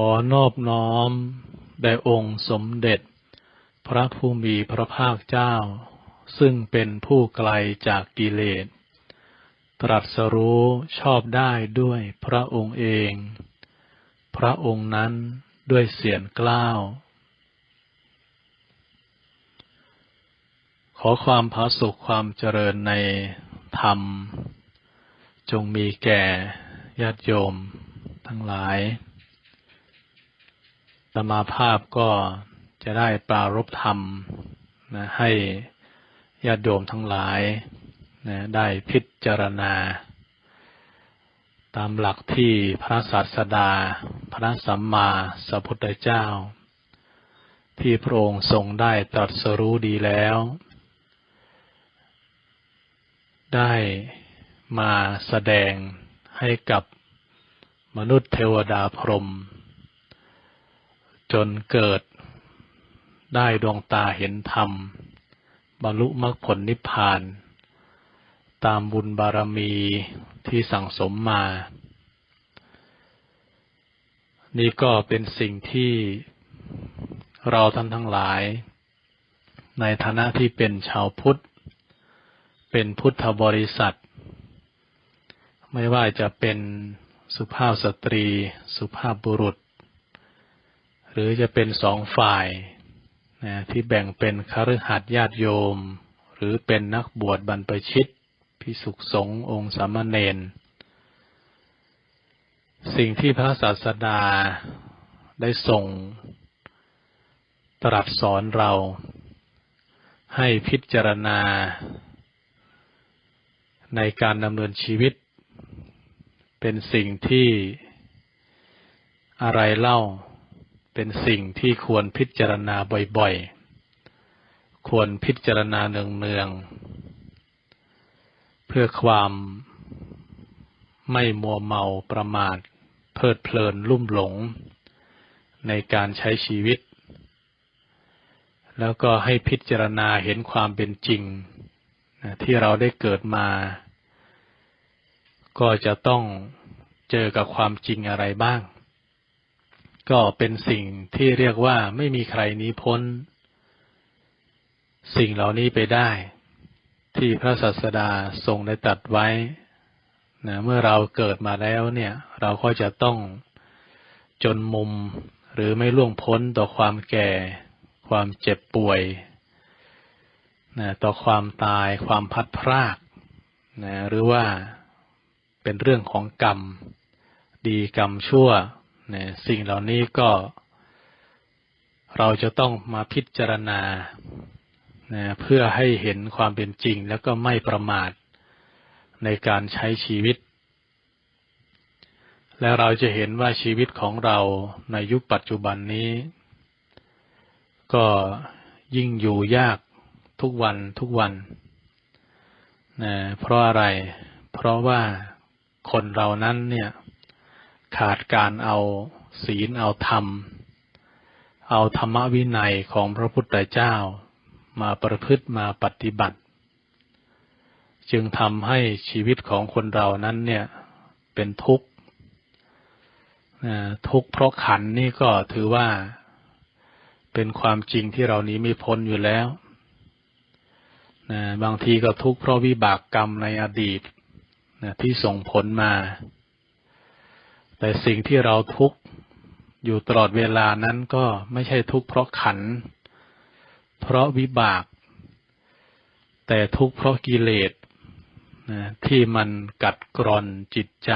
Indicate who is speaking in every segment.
Speaker 1: อนอบน้อม แด่องค์สมเด็จ พระผู้มีพระภาคเจ้า ซึ่งเป็นผู้ไกลจากกิเลส ตรัสรู้ชอบได้ด้วยพระองค์เอง พระองค์นั้นด้วยเสียงกล้าว ขอความผาสุขความเจริญในธรรม จงมีแก่ญาติโยมทั้งหลาย สมาภาพก็จะได้ปรารบธรรมนะให้ญาติโยมทั้งหลายนะได้พิจารณา ตามหลักที่พระศาสดา พระสัมมาสัพพุทธเจ้า ที่พระองค์ทรงได้ตรัสรู้ดีแล้ว ได้มาแสดงให้กับมนุษย์เทวดาพรหม จนเกิด ได้ดวงตาเห็นธรรม บรรลุมรรคผลนิพพาน ตามบุญบารมีที่สั่งสมมา นี่ก็เป็นสิ่งที่เราท่านทั้งหลาย ในฐานะที่เป็นชาวพุทธ เป็นพุทธบริษัท ไม่ว่าจะเป็นสุภาพสตรี สุภาพบุรุษ หรือจะเป็นสองฝ่ายนะที่แบ่งเป็นคฤหัสถ์ญาติโยม หรือเป็นนักบวชบรรพชิตพิสุขสงฆ์องค์สามเณรสิ่งที่พระศาสดาได้ส่งตรัสสอนเรา ให้พิจารณา ในการดำเนินชีวิต เป็นสิ่งที่อะไรเล่า เป็นสิ่งที่ควรพิจารณาบ่อยๆ ควรพิจารณาเนืองๆ เพื่อความไม่มัวเมาประมาท เพลิดเพลินลุ่มหลง ในการใช้ชีวิต แล้วก็ให้พิจารณาเห็นความเป็นจริง ที่เราได้เกิดมา ก็จะต้องเจอกับความจริงอะไรบ้าง ก็เป็นสิ่งที่เรียกว่าไม่มีใครหนีพ้น สิ่งเหล่านี้ไปได้ ที่พระศาสดาทรงได้ตัดไว้นะเมื่อเราเกิดมาแล้วเนี่ย เราก็จะต้องจนมุมหรือไม่ล่วงพ้นต่อความแก่ ความเจ็บป่วยนะต่อความตายความพัดพรากนะหรือว่าเป็นเรื่องของกรรม ดีกรรมชั่ว นะสิ่งเหล่านี้ก็เราจะต้องมาพิจารณานะเพื่อให้เห็นความเป็นจริง แล้วก็ไม่ประมาทในการใช้ชีวิต และเราจะเห็นว่าชีวิตของเราในยุคปัจจุบันนี้ ก็ยิ่งอยู่ยากทุกวันทุกวันนะเพราะอะไร เพราะว่าคนเรานั้นเนี่ย ขาดการเอาศีลเอาธรรม เอาธรรมวินัยของพระพุทธเจ้า มาประพฤติมาปฏิบัติ จึงทำให้ชีวิตของคนเรานั้นเนี่ยเป็นทุกข์ทุกข์เพราะขันนี่ก็ถือว่าเป็นความจริงที่เรานี้ไม่พ้นอยู่แล้วบางทีก็ทุกข์เพราะวิบากกรรมในอดีตที่ส่งผลมา แต่สิ่งที่เราทุกข์อยู่ตลอดเวลานั้นก็ไม่ใช่ทุกข์เพราะขัน เพราะวิบาก แต่ทุกข์เพราะกิเลสนะที่มันกัดกร่อนจิตใจ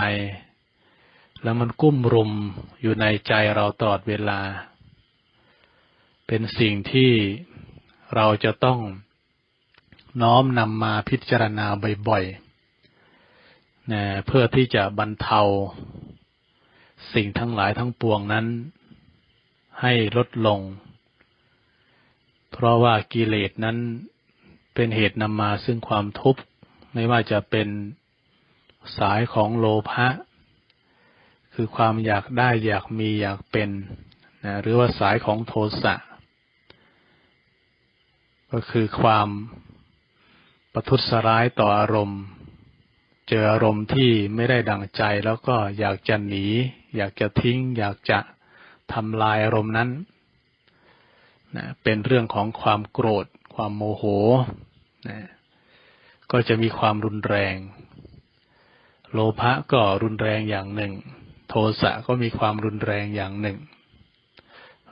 Speaker 1: แล้วมันกุ้มรุมอยู่ในใจเราตลอดเวลา เป็นสิ่งที่เราจะต้องน้อมนำมาพิจารณาบ่อยๆนะเพื่อที่จะบรรเทา สิ่งทั้งหลายทั้งปวงนั้น ให้ลดลง เพราะว่ากิเลสนั้นเป็นเหตุนำมาซึ่งความทุกข์ไม่ว่าจะเป็นสายของโลภะคือความอยากได้อยากมีอยากเป็นนะหรือว่าสายของโทสะก็คือความประทุษร้ายต่ออารมณ์ เจออารมณ์ที่ไม่ได้ดังใจแล้วก็อยากจะหนี อยากจะทิ้ง อยากจะทำลายอารมณ์นั้นนะเป็นเรื่องของความโกรธ ความโมโหนะก็จะมีความรุนแรง โลภะก็รุนแรงอย่างหนึ่ง โทสะก็มีความรุนแรงอย่างหนึ่ง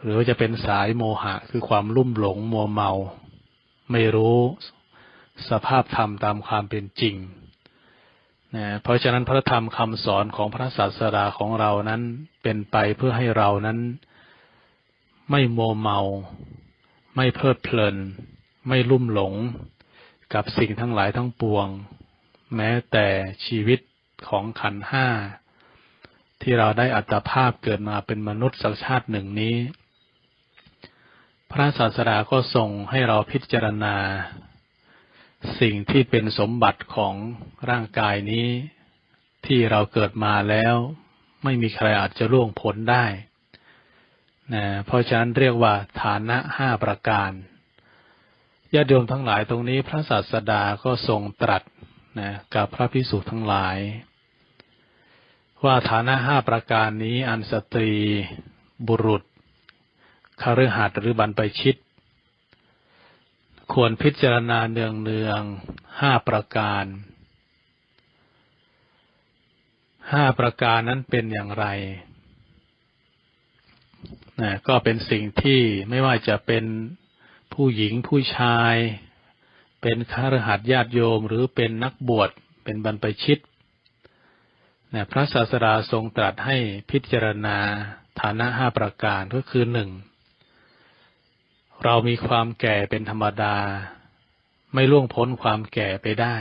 Speaker 1: หรือจะเป็นสายโมหะคือความลุ่มหลงมัวเมา ไม่รู้สภาพธรรมตามความเป็นจริง นะเพราะฉะนั้นพระธรรมคำสอนของพระศาสดาของเรานั้นเป็นไปเพื่อให้เรานั้น ไม่โมเมา ไม่เพลิดเพลิน ไม่ลุ่มหลง กับสิ่งทั้งหลายทั้งปวง แม้แต่ชีวิตของขันห้า ที่เราได้อัตภาพเกิดมาเป็นมนุษย์สักชาติหนึ่งนี้ พระศาสดาก็ส่งให้เราพิจารณา สิ่งที่เป็นสมบัติของร่างกายนี้ ที่เราเกิดมาแล้ว ไม่มีใครอาจจะล่วงพ้นได้นะเพราะฉะนั้นเรียกว่าฐานะห้าประการญาติโยมทั้งหลายตรงนี้พระศาสดาก็ทรงตรัสนะกับพระพิสุทั้งหลาย ว่าฐานะห้าประการนี้อันสตรี บุรุษคฤหัสถ์หรือบรรพชิต ควรพิจารณาเนืองเนืองห้าประการห้าประการนั้นเป็นอย่างไรนะก็เป็นสิ่งที่ไม่ว่าจะเป็นผู้หญิงผู้ชาย เป็นคารหัสญาติโยมหรือเป็นนักบวชเป็นบรรพชิตนะพระศาสดาทรงตรัสให้พิจารณาฐานะห้าประการก็คือหนึ่ง เรามีความแก่เป็นธรรมดา ไม่ล่วงพ้นความแก่ไปได้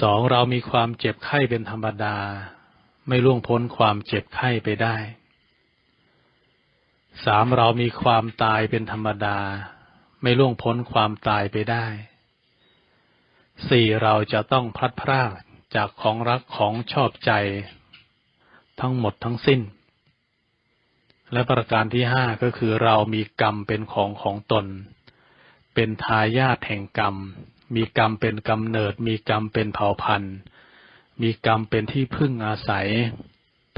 Speaker 1: สองเรามีความเจ็บไข้เป็นธรรมดา ไม่ล่วงพ้นความเจ็บไข้ไปได้สามเรามีความตายเป็นธรรมดา ไม่ล่วงพ้นความตายไปได้สี่เราจะต้องพลัดพรากจากของรักของชอบใจ ทั้งหมดทั้งสิ้น และประการที่ห้าก็คือเรามีกรรมเป็นของของตน เป็นทายาทแห่งกรรม มีกรรมเป็นกำเนิด มีกรรมเป็นเผ่าพันธุ์ มีกรรมเป็นที่พึ่งอาศัย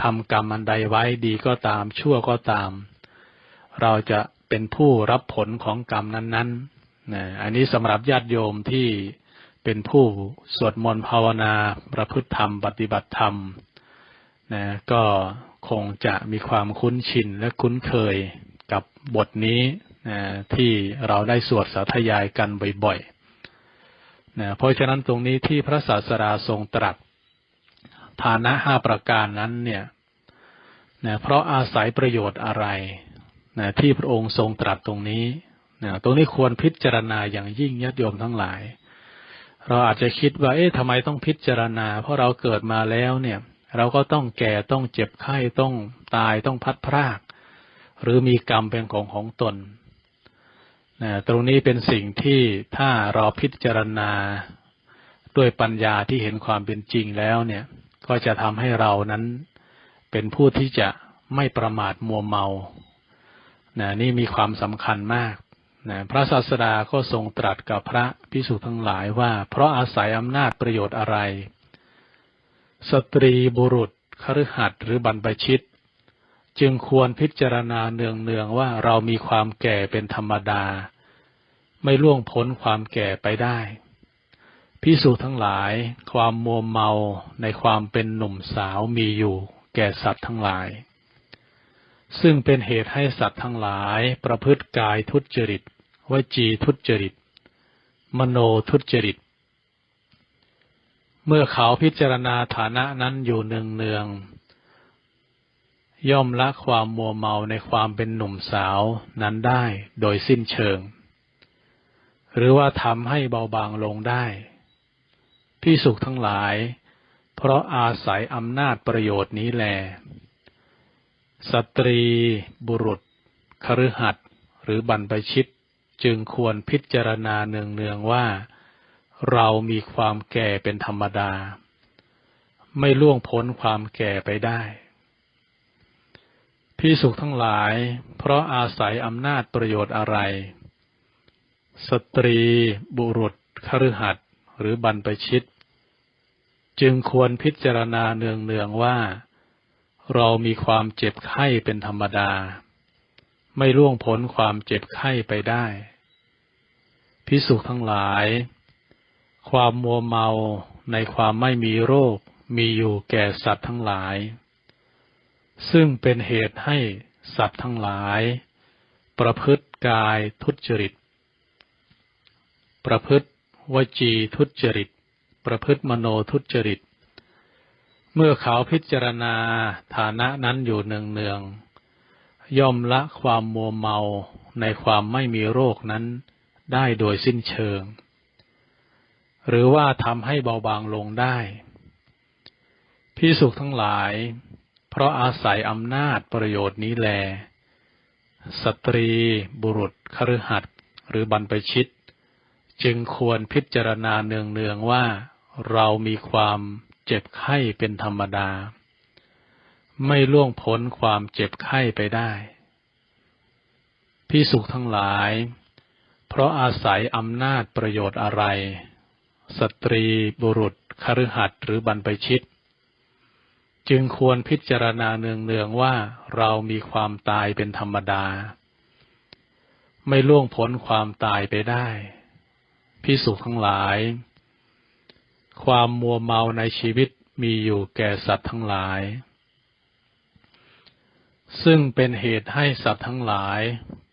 Speaker 1: ทำกรรมอันใดไว้ดีก็ตามชั่วก็ตาม เราจะเป็นผู้รับผลของกรรมนั้นๆนะอันนี้สำหรับญาติโยมที่เป็นผู้สวดมนต์ภาวนา ประพฤติธรรม ปฏิบัติธรรมนะก็ คงจะมีความคุ้นชินและคุ้นเคยกับบทนี้นะที่เราได้สวดสาธยายกันบ่อยๆนะเพราะฉะนั้นตรงนี้ที่พระศาสดาทรงตรัสฐานะห้าประการนั้นเนี่ยนะเพราะอาศัยประโยชน์อะไรนะที่พระองค์ทรงตรัสตรงนี้นะตรงนี้ควรพิจารณาอย่างยิ่งญาติโยมทั้งหลาย เราอาจจะคิดว่า เอ๊ะทำไมต้องพิจารณา เพราะเราเกิดมาแล้วเนี่ย เราก็ต้องแก่ต้องเจ็บไข้ต้องตายต้องพัดพราก หรือมีกรรมเป็นของของตนนะตรงนี้เป็นสิ่งที่ถ้าเราพิจารณาด้วยปัญญาที่เห็นความเป็นจริงแล้วเนี่ย ก็จะทำให้เรานั้นเป็นผู้ที่จะไม่ประมาทมัวเมานะนี่มีความสำคัญมากนะพระศาสดาก็ทรงตรัสกับพระพิสุทั้งหลายว่า เพราะอาศัยอำนาจประโยชน์อะไร สตรีบุรุษคฤหัสถ์หรือบรรพชิต จึงควรพิจารณาเนืองๆว่าเรามีความแก่เป็นธรรมดา ไม่ล่วงพ้นความแก่ไปได้พิสูจทั้งหลายความมัวเมาในความเป็นหนุ่มสาวมีอยู่ แก่สัตว์ทั้งหลาย ซึ่งเป็นเหตุให้สัตว์ทั้งหลายประพฤติกายทุจริตวจีทุจริต มโนทุจริต เมื่อเขาพิจารณาฐานะนั้นอยู่เนืองเนืองย่อมละความมัวเมาในความเป็นหนุ่มสาวนั้นได้โดยสิ้นเชิง หรือว่าทำให้เบาบางลงได้พิสุขทั้งหลาย เพราะอาศัยอำนาจประโยชน์นี้แล สตรี บุรุษ คฤหัสถ์หรือบรรพชิตจึงควรพิจารณาเนืองๆว่า เรามีความแก่เป็นธรรมดา ไม่ล่วงพ้นความแก่ไปได้พิสุขทั้งหลาย เพราะอาศัยอำนาจประโยชน์อะไร สตรี บุรุษคฤหัสถ์หรือบรรพชิต จึงควรพิจารณาเนืองๆว่า เรามีความเจ็บไข้เป็นธรรมดา ไม่ล่วงพ้นความเจ็บไข้ไปได้พิสุทั้งหลาย ความมัวเมาในความไม่มีโรคมีอยู่แก่สัตว์ทั้งหลาย ซึ่งเป็นเหตุให้สัตว์ทั้งหลาย ประพฤติกายทุจริต ประพฤติวจีทุจริต ประพฤติมโนทุจริต เมื่อเขาพิจารณาฐานะนั้นอยู่เนืองๆย่อมละความมัวเมาในความไม่มีโรคนั้นได้โดยสิ้นเชิง หรือว่าทำให้เบาบางลงได้พิสุขทั้งหลาย เพราะอาศัยอำนาจประโยชน์นี้แล สตรีบุรุษคฤหัสหรือบรรพชิต จึงควรพิจารณาเนืองๆว่าเรามีความเจ็บไข้เป็นธรรมดา ไม่ล่วงพ้นความเจ็บไข้ไปได้พิสุขทั้งหลาย เพราะอาศัยอำนาจประโยชน์อะไร สตรีบุรุษคฤหัสถ์หรือบรรพชิต จึงควรพิจารณาเนืองๆว่าเรามีความตายเป็นธรรมดา ไม่ล่วงพ้นความตายไปได้ พิสุทั้งหลาย ความมัวเมาในชีวิตมีอยู่แก่สัตว์ทั้งหลาย ซึ่งเป็นเหตุให้สัตว์ทั้งหลาย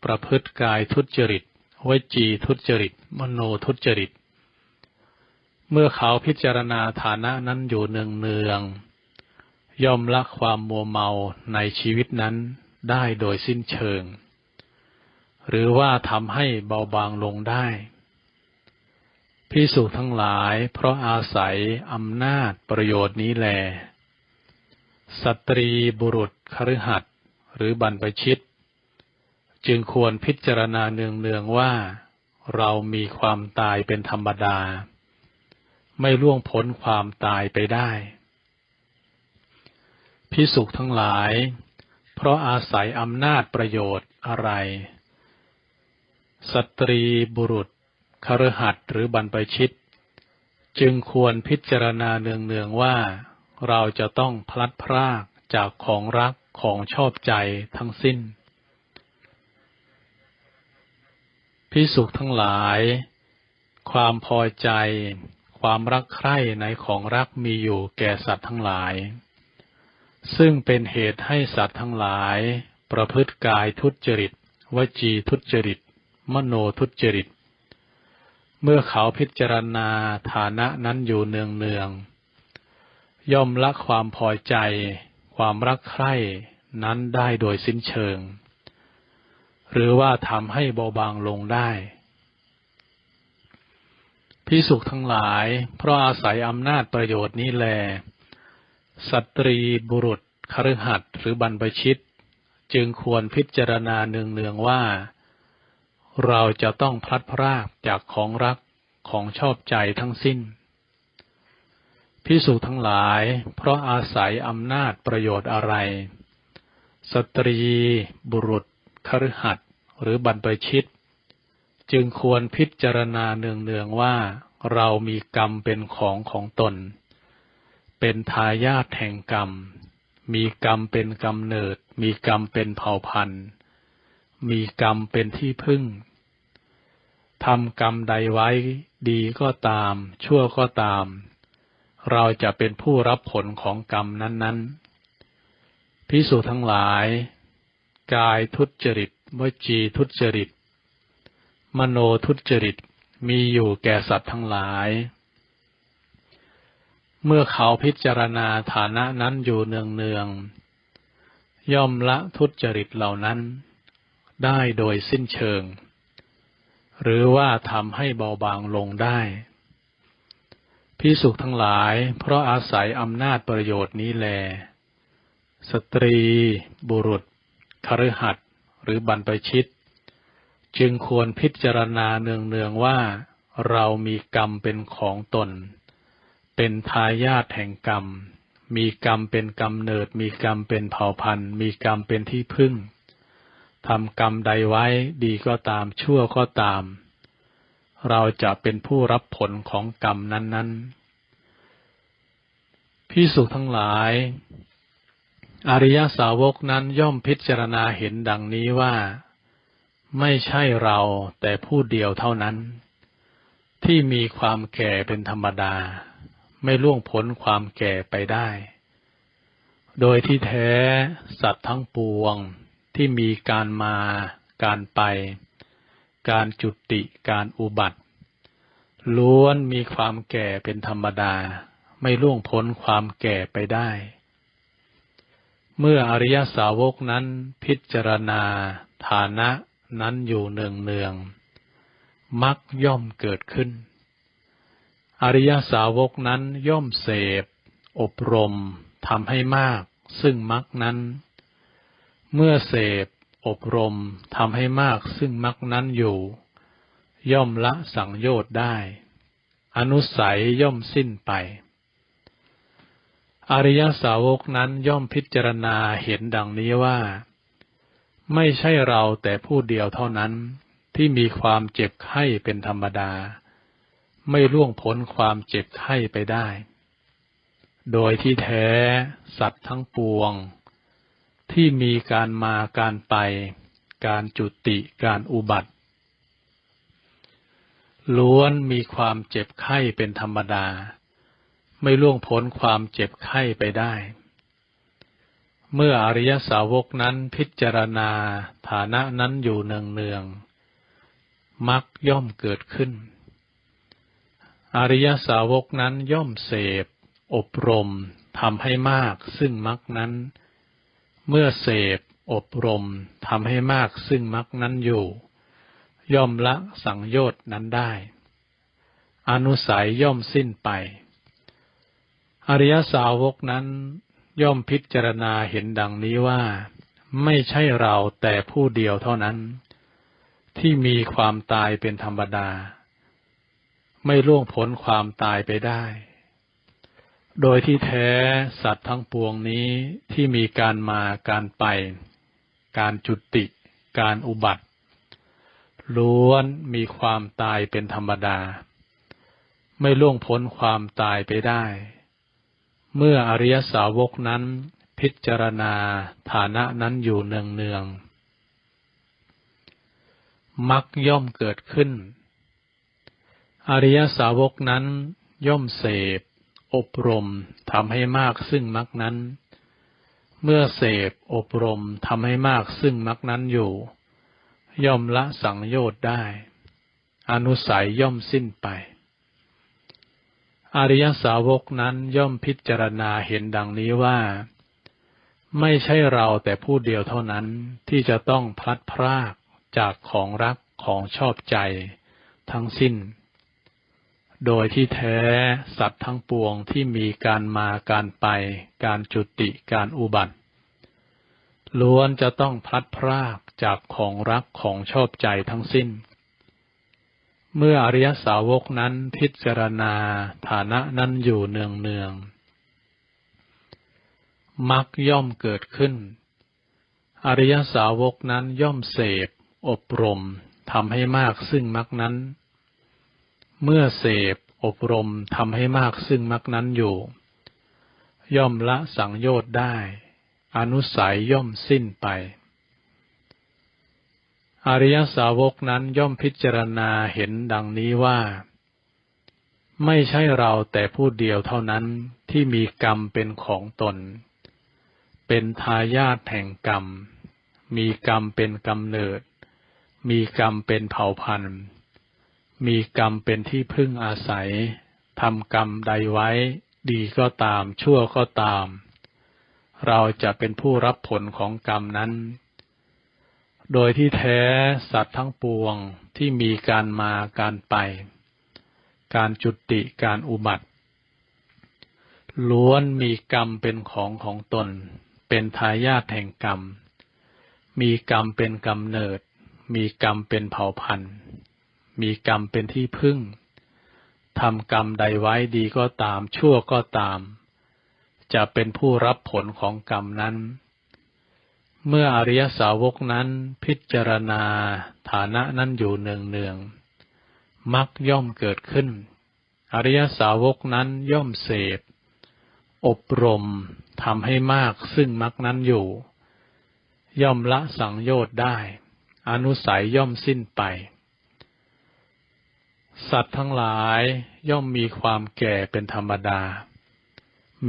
Speaker 1: ประพฤติกายทุจริตวจีทุจริต มโนทุจริต เมื่อเขาพิจารณาฐานะนั้นอยู่เนืองๆย่อมละความมัวเมาในชีวิตนั้นได้โดยสิ้นเชิง หรือว่าทำให้เบาบางลงได้พิสุทั้งหลายเพราะอาศัยอำนาจประโยชน์นี้แล สตรีบุรุษคฤหัสถ์หรือบรรพชิต จึงควรพิจารณาเนืองๆว่า เรามีความตายเป็นธรรมดา ไม่ล่วงพ้นความตายไปได้พิสุทั้งหลาย เพราะอาศัยอำนาจประโยชน์อะไร สตรีบุรุษคฤหัสถ์หรือบรรพชิต จึงควรพิจารณาเนืองๆว่า เราจะต้องพลัดพรากจากของรักของชอบใจทั้งสิ้นพิสุทั้งหลาย ความพอใจ ความรักใคร่ในของรักมีอยู่แก่สัตว์ทั้งหลาย ซึ่งเป็นเหตุให้สัตว์ทั้งหลาย ประพฤติกายทุจริต วจีทุจริต มโนทุจริต เมื่อเขาพิจารณาฐานะนั้นอยู่เนืองเนือง ย่อมละความพอใจ ความรักใคร่นั้นได้โดยสิ้นเชิง หรือว่าทำให้เบาบางลงได้ พิสุขทั้งหลาย เพราะอาศัยอำนาจประโยชน์นี้แล สตรีบุรุษคฤหัสถ์หรือบรรพชิต จึงควรพิจารณาเนืองๆว่า เราจะต้องพลัดพรากจากของรักของชอบใจทั้งสิ้น พิสูจทั้งหลาย เพราะอาศัยอำนาจประโยชน์อะไร สตรี บุรุษคฤหัสถ์หรือบรรพชิต จึงควรพิจารณาเนืองๆว่าเรามีกรรมเป็นของของตน เป็นทายาทแห่งกรรม มีกรรมเป็นกำเนิด มีกรรมเป็นเผ่าพันธุ์ มีกรรมเป็นที่พึ่งทำกรรมใดไว้ดีก็ตาม ชั่วก็ตาม เราจะเป็นผู้รับผลของกรรมนั้น ๆ พิสูจทั้งหลาย กายทุจริตวจีทุจริต มโนทุจริตมีอยู่แก่สัตว์ทั้งหลาย เมื่อเขาพิจารณาฐานะนั้นอยู่เนืองๆย่อมละทุจริตเหล่านั้น ได้โดยสิ้นเชิง หรือว่าทำให้เบาบางลงได้พิสุทั้งหลาย เพราะอาศัยอำนาจประโยชน์นี้แล สตรี บุรุษคฤหัสถ์หรือบรรพชิต จึงควรพิจารณาเนืองๆว่า เรามีกรรมเป็นของตน เป็นทายาทแห่งกรรม มีกรรมเป็นกำเนิด มีกรรมเป็นเผ่าพันธุ์ มีกรรมเป็นที่พึ่งทำกรรมใดไว้ดีก็ตามชั่วก็ตาม เราจะเป็นผู้รับผลของกรรมนั้นๆพิสุทั้งหลาย อริยสาวกนั้นย่อมพิจารณาเห็นดังนี้ว่า ไม่ใช่เราแต่ผู้เดียวเท่านั้น ที่มีความแก่เป็นธรรมดา ไม่ล่วงพ้นความแก่ไปได้ โดยที่แท้สัตว์ทั้งปวงที่มีการมา การไป การจุติการอุบัติ ล้วนมีความแก่เป็นธรรมดา ไม่ล่วงพ้นความแก่ไปได้ เมื่ออริยสาวกนั้นพิจารณาฐานะ นั้นอยู่เนืองเนืองมักย่อมเกิดขึ้น อริยสาวกนั้นย่อมเสพ อบรมทำให้มาก ซึ่งมักนั้น เมื่อเสพ อบรมทำให้มาก ซึ่งมักนั้นอยู่ ย่อมละสังโยชน์ได้ อนุสัยย่อมสิ้นไป อริยสาวกนั้นย่อมพิจารณาเห็นดังนี้ว่า ไม่ใช่เราแต่ผู้เดียวเท่านั้น ที่มีความเจ็บไข้เป็นธรรมดา ไม่ล่วงพ้นความเจ็บไข้ไปได้ โดยที่แท้สัตว์ทั้งปวง ที่มีการมาการไป การจุติการอุบัติ ล้วนมีความเจ็บไข้เป็นธรรมดา ไม่ล่วงพ้นความเจ็บไข้ไปได้ เมื่ออริยสาวกนั้นพิจารณาฐานะนั้นอยู่เนืองเนืองมักย่อมเกิดขึ้น อริยสาวกนั้นย่อมเสพ อบรมทำให้มากซึ่งมักนั้น เมื่อเสพ อบรมทำให้มากซึ่งมักนั้นอยู่ ย่อมละสังโยชน์นั้นได้ อนุสัยย่อมสิ้นไป อริยสาวกนั้น ย่อมพิจารณาเห็นดังนี้ว่า ไม่ใช่เราแต่ผู้เดียวเท่านั้น ที่มีความตายเป็นธรรมดา ไม่ล่วงพ้นความตายไปได้ โดยที่แท้สัตว์ทั้งปวงนี้ที่มีการมาการไป การจุติ การอุบัติ ล้วนมีความตายเป็นธรรมดา ไม่ล่วงพ้นความตายไปได้ เมื่ออริยสาวกนั้นพิจารณาฐานะนั้นอยู่เนืองเนืองมักย่อมเกิดขึ้น อริยสาวกนั้นย่อมเสพ อบรมทำให้มากซึ่งมักนั้น เมื่อเสพอบรมทำให้มากซึ่งมักนั้นอยู่ ย่อมละสังโยชน์ได้ อนุสัยย่อมสิ้นไป อริยสาวกนั้นย่อมพิจารณาเห็นดังนี้ว่า ไม่ใช่เราแต่ผู้เดียวเท่านั้นที่จะต้องพลัดพรากจากของรักของชอบใจทั้งสิ้น โดยที่แท้สัตว์ทั้งปวงที่มีการมาการไป การจุติการอุบัติ ล้วนจะต้องพลัดพรากจากของรักของชอบใจทั้งสิ้น เมื่ออริยสาวกนั้นพิจารณาฐานะนั้นอยู่เนืองเนืองมักย่อมเกิดขึ้น อริยสาวกนั้นย่อมเสพ อบรมทำให้มากซึ่งมรรคนั้น เมื่อเสพอบรมทำให้มากซึ่งมรรคนั้นอยู่ ย่อมละสังโยชน์ได้ อนุสัยย่อมสิ้นไป อริยสาวกนั้นย่อมพิจารณาเห็นดังนี้ว่า ไม่ใช่เราแต่ผู้เดียวเท่านั้นที่มีกรรมเป็นของตน เป็นทายาทแห่งกรรม มีกรรมเป็นกำเนิด มีกรรมเป็นเผ่าพันธุ์ มีกรรมเป็นที่พึ่งอาศัยทำกรรมใดไว้ ดีก็ตามชั่วก็ตาม เราจะเป็นผู้รับผลของกรรมนั้น โดยที่แท้สัตว์ทั้งปวงที่มีการมาการไป การจุติการอุบัติ ล้วนมีกรรมเป็นของของตน เป็นทายาทแห่งกรรม มีกรรมเป็นกำเนิด มีกรรมเป็นเผ่าพันธุ์ มีกรรมเป็นที่พึ่งทำกรรมใดไว้ดีก็ตามชั่วก็ตาม จะเป็นผู้รับผลของกรรมนั้น เมื่ออริยสาวกนั้นพิจารณาฐานะนั้นอยู่เนืองเนืองมักย่อมเกิดขึ้น อริยสาวกนั้นย่อมเสพ อบรมทำให้มากซึ่งมรรคนั้นอยู่ ย่อมละสังโยชน์ได้ อนุสัยย่อมสิ้นไป สัตว์ทั้งหลายย่อมมีความแก่เป็นธรรมดา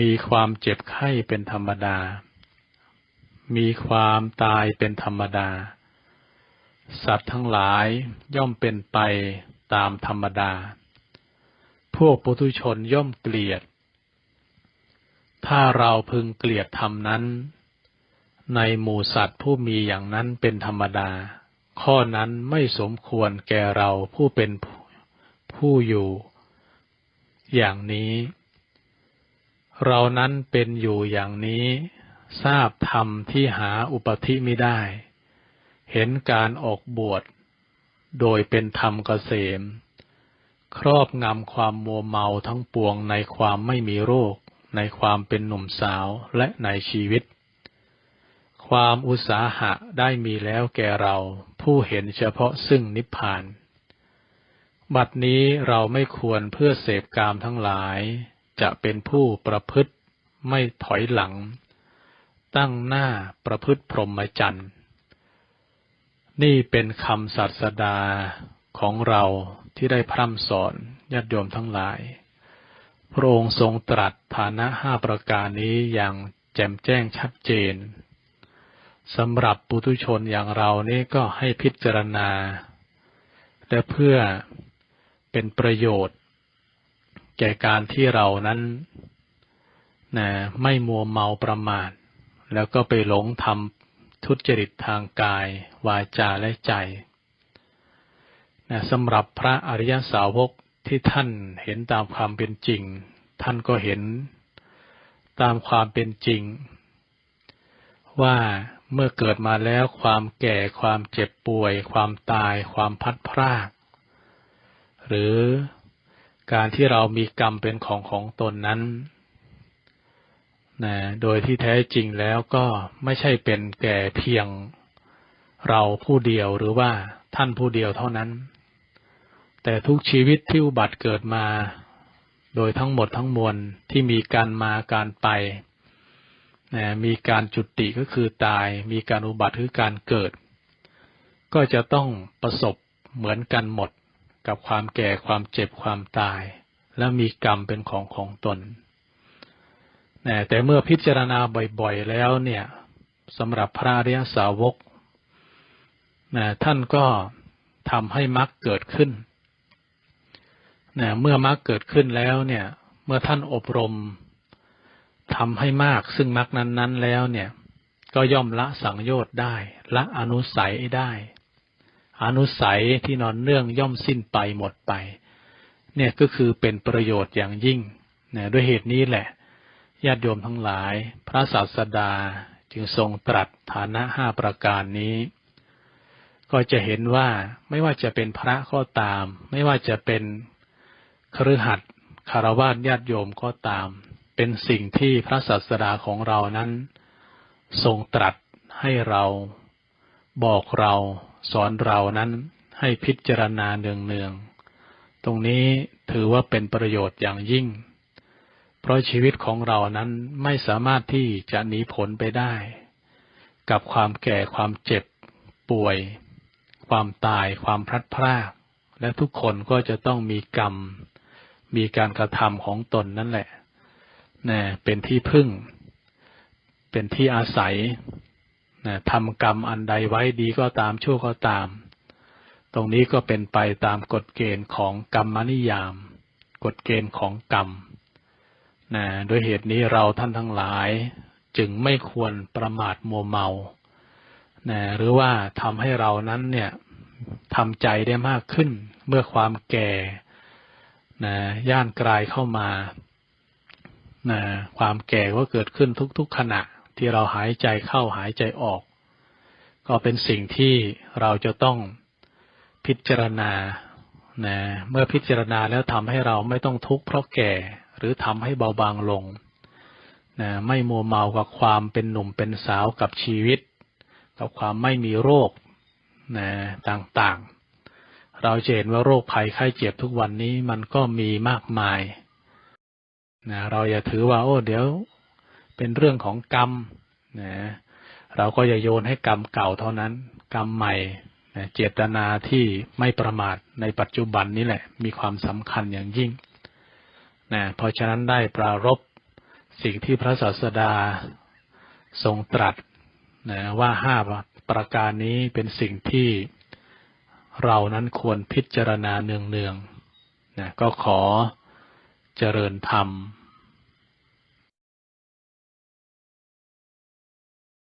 Speaker 1: มีความเจ็บไข้เป็นธรรมดา มีความตายเป็นธรรมดา สัตว์ทั้งหลายย่อมเป็นไปตามธรรมดา พวกปุถุชนย่อมเกลียด ถ้าเราพึงเกลียดธรรมนั้น ในหมู่สัตว์ผู้มีอย่างนั้นเป็นธรรมดา ข้อนั้นไม่สมควรแก่เราผู้เป็นผู้อยู่ อย่างนี้ เรานั้นเป็นอยู่อย่างนี้ ทราบธรรมที่หาอุปธิไม่ได้ เห็นการออกบวช โดยเป็นธรรมเกษม ครอบงำความมัวเมาทั้งปวงในความไม่มีโรค ในความเป็นหนุ่มสาวและในชีวิต ความอุตสาหะได้มีแล้วแก่เราผู้เห็นเฉพาะซึ่งนิพพาน บัดนี้เราไม่ควรเพื่อเสพกามทั้งหลาย จะเป็นผู้ประพฤติไม่ถอยหลัง ตั้งหน้าประพฤติพรหมจรรย์ นี่เป็นคำสัตสดาของเราที่ได้พร่ำสอนญาติโยมทั้งหลาย พระองค์ทรงตรัสฐานะห้าประการนี้อย่างแจ่มแจ้งชัดเจนสำหรับปุถุชนอย่างเรานี่ก็ให้พิจารณาและเพื่อเป็นประโยชน์ แก่การที่เรานั้นนะไม่มัวเมาประมาท แล้วก็ไปหลงทำทุจริตทางกาย วาจาและใจนะสำหรับพระอริยสาวกที่ท่านเห็นตามความเป็นจริง ท่านก็เห็นตามความเป็นจริง ว่าเมื่อเกิดมาแล้วความแก่ความเจ็บป่วย ความตาย ความพัดพราก หรือการที่เรามีกรรมเป็นของของตนนั้น นะโดยที่แท้จริงแล้วก็ไม่ใช่เป็นแก่เพียงเราผู้เดียวหรือว่าท่านผู้เดียวเท่านั้น แต่ทุกชีวิตที่อุบัติเกิดมา โดยทั้งหมดทั้งมวลที่มีการมาการไปนะมีการจุติก็คือตาย มีการอุบัติคือการเกิด ก็จะต้องประสบเหมือนกันหมดกับความแก่ความเจ็บความตาย และมีกรรมเป็นของของตน แต่เมื่อพิจารณาบ่อยๆแล้วเนี่ยสำหรับพระอริยสาวกนะท่านก็ทำให้มรรคเกิดขึ้นนะเมื่อมรรคเกิดขึ้นแล้วเนี่ย เมื่อท่านอบรมทำให้มากซึ่งมรรคนั้น ๆ แล้วเนี่ย ก็ย่อมละสังโยชน์ได้ ละอนุสัยได้ อนุสัยที่นอนเนื่องย่อมสิ้นไปหมดไป เนี่ยก็คือเป็นประโยชน์อย่างยิ่งนะด้วยเหตุนี้แหละ ญาติโยมทั้งหลาย พระศาสดาจึงทรงตรัสฐานะห้าประการนี้ ก็จะเห็นว่าไม่ว่าจะเป็นพระก็ตาม ไม่ว่าจะเป็นครือขัดคารวะญาติโยมก็ตาม เป็นสิ่งที่พระศาสดาของเรานั้น ทรงตรัสให้เรา บอกเราสอนเรานั้นให้พิจารณาเนืองๆตรงนี้ถือว่าเป็นประโยชน์อย่างยิ่ง เพราะชีวิตของเรานั้นไม่สามารถที่จะหนีผลไปได้ กับความแก่ความเจ็บป่วย ความตายความพลัดพรากและทุกคนก็จะต้องมีกรรม มีการกระทำของตนนั่นแหละนะเป็นที่พึ่ง เป็นที่อาศัยนะทำกรรมอันใดไว้ดีก็ตามชั่วก็ตาม ตรงนี้ก็เป็นไปตามกฎเกณฑ์ของกรรมนิยาม กฎเกณฑ์ของกรรม นะโดยเหตุนี้เราท่านทั้งหลายจึงไม่ควรประมาทมัวเมานะหรือว่าทำให้เรานั้นเนี่ยทำใจได้มากขึ้น เมื่อความแก่นะย่านกลายเข้ามานะความแก่ก็เกิดขึ้นทุกๆขณะที่เราหายใจเข้าหายใจออก ก็เป็นสิ่งที่เราจะต้องพิจารณานะเมื่อพิจารณาแล้วทำให้เราไม่ต้องทุกข์เพราะแก่ หรือทำให้เบาบางลงนะไม่มัวเมากับความเป็นหนุ่มเป็นสาวกับชีวิต กับความไม่มีโรคนะต่างๆ เราเห็นว่าโรคภัยไข้เจ็บทุกวันนี้มันก็มีมากมายนะเราอย่าถือว่า โอ้เดี๋ยว เป็นเรื่องของกรรมนะเราก็อย่าโยนให้กรรมเก่าเท่านั้น กรรมใหม่นะเจตนาที่ไม่ประมาทในปัจจุบันนี้แหละ มีความสำคัญอย่างยิ่ง นะเพราะฉะนั้นได้ปรารบสิ่งที่พระศาสดาทรงตรัสนะว่าห้าประการนี้เป็นสิ่งที่เรานั้นควรพิจารณาเนืองๆนะก็ขอเจริญธรรม